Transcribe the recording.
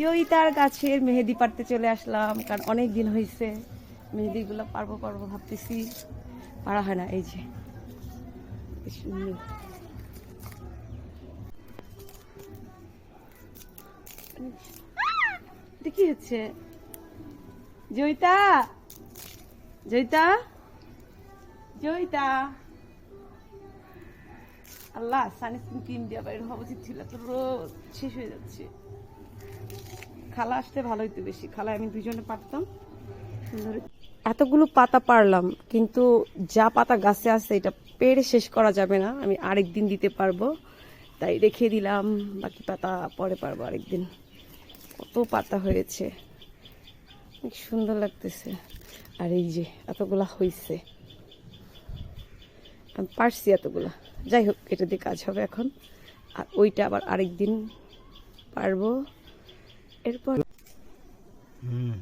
জয়িতার গাছের মেহেদি পারতে চলে আসলাম, কারণ অনেক দিন হয়েছে মেহেদিগুলো পারব পারব ভাবতেছি। পারা হয় না, এই যে। কি হচ্ছে? জয়িতা? জয়িতা? জয়িতা? আল্লাহ, সানস্ক্রিন ক্রিম দেওয়া বাইরে হওয়া উচিত ছিল, তো রোদ শেষ হয়ে যাচ্ছে। খালা আসতে ভালো হইতো বেশি। খালা আমি দুজনে পারতাম। সুন্দর। এতগুলো পাতা পারলাম, কিন্তু যা পাতা গাছে আছে, এটা পেড়ে শেষ করা যাবে না। আমি আরেক দিন দিতে পারব। তাই রেখে দিলাম, বাকি পাতা পরে পারব আরেকদিন। কত পাতা হয়েছে। সুন্দর লাগতেছে। আর এই যে, এতগুলা হয়েছে আমি পারছি এতগুলা। যাই হোক, এটা দিয়ে কাজ হবে এখন। আর ওইটা আবার আরেক দিন পারব। এরপর হুম